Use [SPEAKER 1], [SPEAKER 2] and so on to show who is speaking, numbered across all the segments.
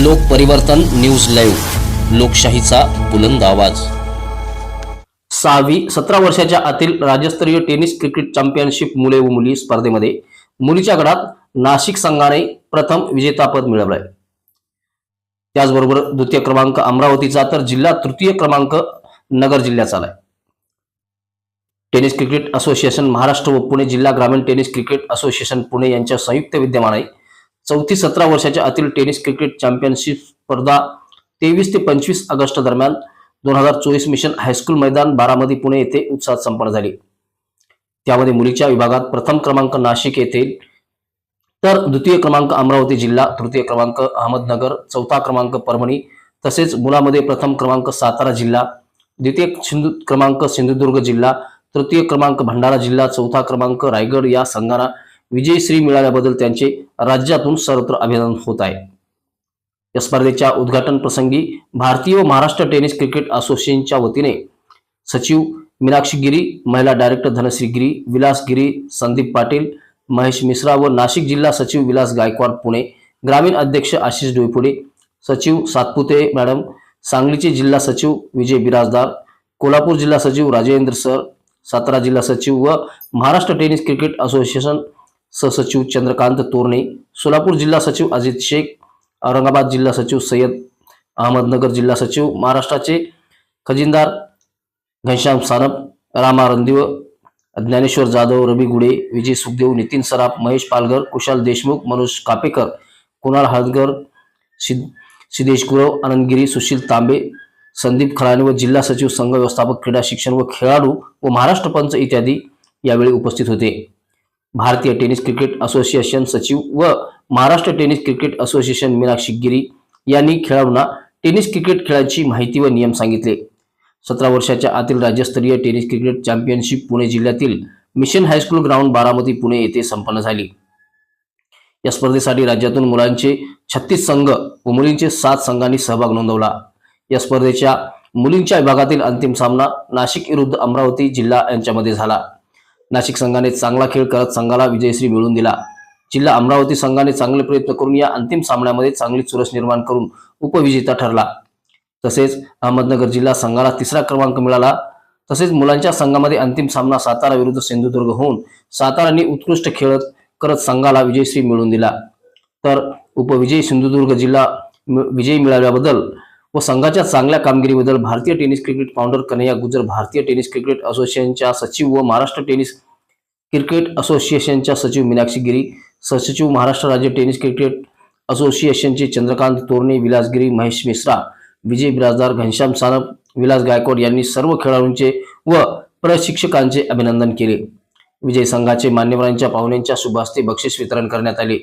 [SPEAKER 1] लोक परिवर्तन news live लोकशाहीचा बुलंद आवाज. सहावी सतरा वर्षाच्या आतील राज्यस्तरीय टेनिस क्रिकेट चॅम्पियनशिप मुले व मुली स्पर्धेमध्ये मुलीच्या गटात नाशिक संघाने प्रथम विजेतापद मिळवलंय. त्याचबरोबर द्वितीय क्रमांक अमरावतीचा तर जिल्हा तृतीय क्रमांक नगर जिल्ह्याचा आलाय. टेनिस क्रिकेट असोसिएशन महाराष्ट्र व पुणे जिल्हा ग्रामीण टेनिस क्रिकेट असोसिएशन पुणे यांच्या संयुक्त विद्यमाने चौथी सतरा वर्षाच्या आतील टेनिस क्रिकेट चॅम्पियनशिप स्पर्धा तेवीस ते पंचवीस ऑगस्ट दरम्यान दोन हजार चोवीस मिशन हायस्कूल मैदान बारामती पुणे येथे उत्साहात संपन्न झाली. त्यामध्ये मुलीच्या विभागात प्रथम क्रमांक नाशिक येथे तर द्वितीय क्रमांक अमरावती जिल्हा तृतीय क्रमांक अहमदनगर चौथा क्रमांक परभणी तसेच मुलामध्ये प्रथम क्रमांक सातारा जिल्हा द्वितीय सिंधू क्रमांक सिंधुदुर्ग जिल्हा तृतीय क्रमांक भंडारा जिल्हा चौथा क्रमांक रायगड या संघांना विजयश्री मिळाल्याबद्दल त्यांचे राज्यातून सर्वत्र अभिनंदन होत आहे. या स्पर्धेच्या उद्घाटन प्रसंगी भारतीय व महाराष्ट्र टेनिस क्रिकेट असोसिएशनच्या वतीने सचिव मीनाक्षी गिरी महिला डायरेक्टर धनश्री गिरी विलास गिरी संदीप पाटील महेश मिश्रा व नाशिक जिल्हा सचिव विलास गायकवाड पुणे ग्रामीण अध्यक्ष आशिष डोईपुडे सचिव सातपुते मॅडम सांगलीचे जिल्हा सचिव विजय बिराजदार कोल्हापूर जिल्हा सचिव राजेंद्र सर सातारा जिल्हा सचिव व महाराष्ट्र टेनिस क्रिकेट असोसिएशन सहसचिव चंद्रकांत तोरणे सोलापूर जिल्हा सचिव अजित शेख औरंगाबाद जिल्हा सचिव सय्यद अहमदनगर जिल्हा सचिव महाराष्ट्राचे खजिनदार घनश्याम सानप रामा रणदिव ज्ञानेश्वर जाधव रवी गुडे विजय सुखदेव नितीन सराफ महेश पालघर कुशाल देशमुख मनोज कापेकर कुणाल हळदगर सिद सिद्धेश गुरव आनंदगिरी सुशील तांबे संदीप खराणे व जिल्हा सचिव संघ व्यवस्थापक क्रीडा शिक्षण व खेळाडू व महाराष्ट्र पंच इत्यादी यावेळी उपस्थित होते. भारतीय टेनिस क्रिकेट असोसिएशन सचिव व Maharashtra tennis cricket association Meenakshi Giri यांनी खेळाडूंना टेनिस क्रिकेट खेळाची माहिती व नियम सांगितले. सतरा वर्षाच्या आतील राज्यस्तरीय टेनिस क्रिकेट चॅम्पियनशिप पुणे जिल्ह्यातील mission high school ground Baramati Pune येथे संपन्न झाली. या स्पर्धेसाठी राज्यातून मुलांचे छत्तीस संघ व मुलींचे सात संघांनी सहभाग नोंदवला. या स्पर्धेच्या मुलींच्या विभागातील अंतिम सामना नाशिक विरुद्ध अमरावती जिल्हा यांच्यामध्ये झाला. नाशिक संघाने चांगला खेळ करत संघाला विजयश्री मिळवून दिला. जिल्हा अमरावती संघाने चांगले प्रयत्न करून या अंतिम सामन्यामध्ये चांगली चुरस निर्माण करून उपविजेता ठरला. तसेच अहमदनगर जिल्हा संघाला तिसरा क्रमांक मिळाला. तसेच मुलांच्या संघामध्ये अंतिम सामना सातारा विरुद्ध सिंधुदुर्ग होऊन साताराने उत्कृष्ट खेळत करत संघाला विजयश्री मिळवून दिला. तर उपविजयी सिंधुदुर्ग जिल्हा मि- विजयी मिळाल्याबद्दल व संघाच्या चांगल्या कामगिरीबद्दल भारतीय tennis cricket founder Kanhaiya Gujar भारतीय टेनिस क्रिकेट असोसिएशनच्या सचिव व महाराष्ट्र टेनिस क्रिकेट असोसिएशनच्या सचिव मीनाक्षी गिरी सहसचिव महाराष्ट्र राज्य टेनिस क्रिकेट असोसिएशनचे चंद्रकांत तोरणे विलासगिरी महेश मिश्रा विजय बिराजदार घनश्याम सानप विलास गायकवाड यांनी सर्व खेळाडूंचे व प्रशिक्षकांचे अभिनंदन केले. विजय संघाचे मान्यवरांच्या पाहुण्यांच्या शुभास्ते बक्षीस वितरण करण्यात आले.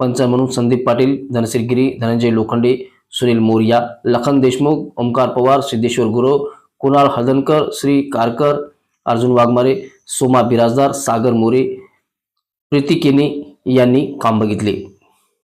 [SPEAKER 1] पंच म्हणून संदीप पाटील धनश्री गिरी धनंजय लोखंडे सुनील मोरिया लखन देशमुख ओंकार पवार सिद्धेश्वर गुरव कुणाल हळदणकर श्री कारकर अर्जुन वाघमारे सोमा बिराजदार सागर मोरे प्रीती केनी यांनी काम बघितले.